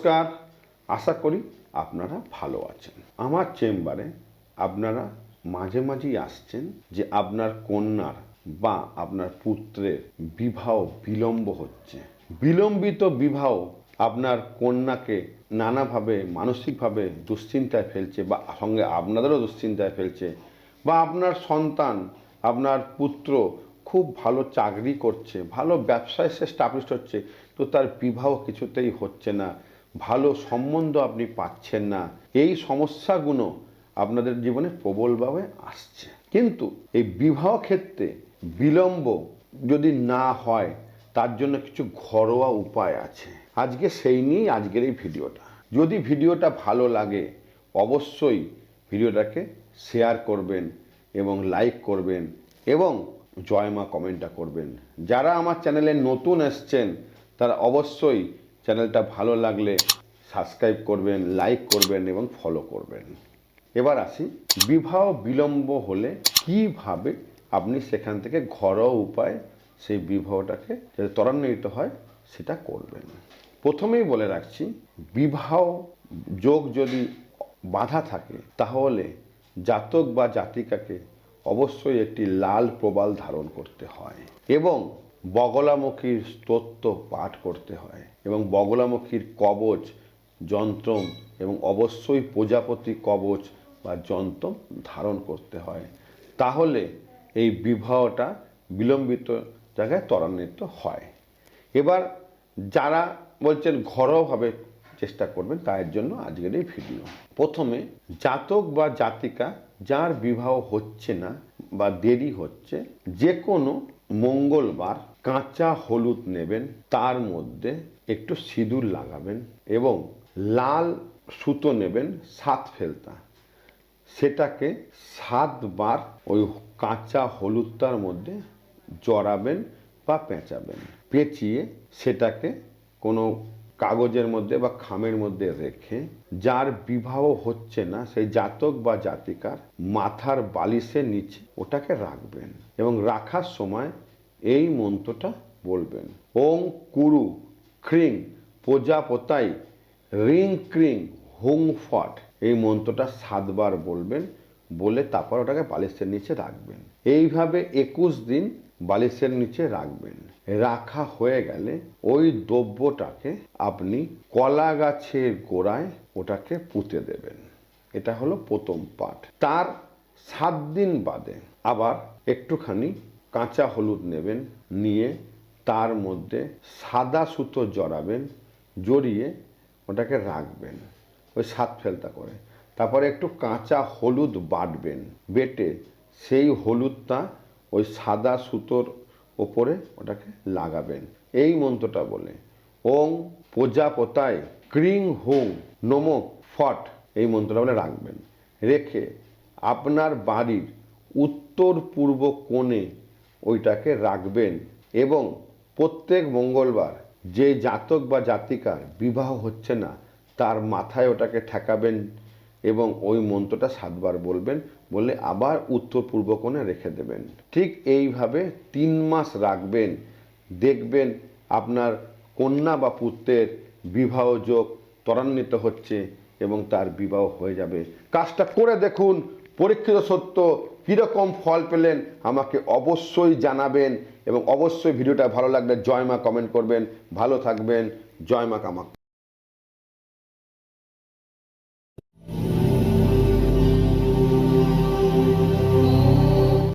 নমস্কার। আশা করি আপনারা ভালো আছেন। আমার চেম্বারে আপনারা মাঝে মাঝেই আসছেন যে আপনার কন্যার বা আপনার পুত্রের বিবাহ বিলম্ব হচ্ছে। বিলম্বিত বিবাহ আপনার কন্যাকে নানাভাবে, মানসিকভাবে দুশ্চিন্তায় ফেলছে বা সঙ্গে আপনাদেরও দুশ্চিন্তায় ফেলছে বা আপনার সন্তান, আপনার পুত্র খুব ভালো চাকরি করছে, ভালো ব্যবসায় সে স্টাবলিশ হচ্ছে, তো তার বিবাহ কিছুতেই হচ্ছে না। ভালো সম্বন্ধ আপনি পাচ্ছেন না। এই সমস্যাগুলো আপনাদের জীবনে প্রবলভাবে আসছে। কিন্তু এই বিবাহ ক্ষেত্রে বিলম্ব যদি না হয়, তার জন্য কিছু ঘরোয়া উপায় আছে। আজকে সেই নিয়েই আজকের এই ভিডিওটা। যদি ভিডিওটা ভালো লাগে, অবশ্যই ভিডিওটাকে শেয়ার করবেন এবং লাইক করবেন এবং জয় মা কমেন্টটা করবেন। যারা আমার চ্যানেলে নতুন এসছেন, তারা অবশ্যই চ্যানেলটা ভালো লাগলে সাবস্ক্রাইব করবেন, লাইক করবেন এবং ফলো করবেন। এবার আসি বিবাহ বিলম্ব হলে কীভাবে আপনি সেখান থেকে ঘরোয়া উপায় সেই বিবাহটাকে যাতে ত্বরান্বিত হয় সেটা করবেন। প্রথমেই বলে রাখছি, বিবাহ যোগ যদি বাধা থাকে তাহলে জাতক বা জাতিকাকে অবশ্যই একটি লাল প্রবাল ধারণ করতে হয় এবং বগলামুখীর স্তোত্র পাঠ করতে হয় এবং বগলামুখীর কবচ, যন্ত্রম এবং অবশ্যই প্রজাপতি কবচ বা যন্ত্রম ধারণ করতে হয়। তাহলে এই বিবাহটা বিলম্বিত জায়গায় ত্বরান্বিত হয়। এবার যারা বলছেন ঘরোয়াভাবে চেষ্টা করবেন, তার জন্য আজকের এই ভিডিও। প্রথমে জাতক বা জাতিকা যার বিবাহ হচ্ছে না বা দেরি হচ্ছে যে কোনো মঙ্গলবার কাঁচা হলুদ নেবেন, তার মধ্যে একটু সিঁদুর লাগাবেন এবং লাল সুতো নেবেন সাত ফেলতা। সেটাকে সাতবার ওই কাঁচা হলুদটার মধ্যে জড়াবেন বা পেঁচাবেন। পেঁচিয়ে সেটাকে কোনো কাগজের মধ্যে বা খামের মধ্যে রেখে, যার বিবাহ হচ্ছে না, সেই জাতক বা জাতিকার মাথার বালিশের নিচে ওটাকে রাখবেন এবং রাখার সময় এই মন্ত্রটা বলবেন। ওং কুরু ক্রিং প্রজাপতাই রিং ক্রিং হুং ফট। এই মন্ত্রটা সাতবার বলবেন। বলে তারপর ওটাকে বালিশের নিচে রাখবেন। এইভাবে একুশ দিন বালিশের নিচে রাখবেন। রাখা হয়ে গেলে ওই দ্রব্যটাকে আপনি কলা গাছের গোড়ায় ওটাকে পুঁতে দেবেন। এটা হলো প্রথম পাঠ। তার সাত দিন বাদে আবার একটুখানি কাঁচা হলুদ নেবেন, নিয়ে তার মধ্যে সাদা সুতো জড়াবেন, জড়িয়ে ওটাকে রাখবেন। ওই সাত ফেলতা করে। তারপরে একটু কাঁচা হলুদ বাটবেন, বেটে সেই হলুদটা ওই সাদা সুতোর ওপরে ওটাকে লাগাবেন। এই মন্ত্রটা বলে, ওং প্রজাপতায় ক্রিং হুং নমক ফট এই মন্ত্রটা বলে রাখবেন। রেখে আপনার বাড়ির উত্তর পূর্ব কোণে ওইটাকে রাখবেন এবং প্রত্যেক মঙ্গলবার যে জাতক বা জাতিকার বিবাহ হচ্ছে না, তার মাথায় ওটাকে ঠেকাবেন এবং ওই মন্ত্রটা সাতবার বলবেন বলে আবার উত্তর পূর্ব কোণে রেখে দেবেন। ঠিক এইভাবে তিন মাস রাখবেন, দেখবেন আপনার কন্যা বা পুত্রের বিবাহ যোগ ত্বরান্বিত হচ্ছে এবং তার বিবাহ হয়ে যাবে। কাজটা করে দেখুন, পরীক্ষিত সত্য, কীরকম ফল পেলেন, আমাকে অবশ্যই জানাবেন এবং অবশ্যই ভিডিওটা ভালো লাগলে জয় মা কমেন্ট করবেন। ভালো থাকবেন, জয় মা কামাক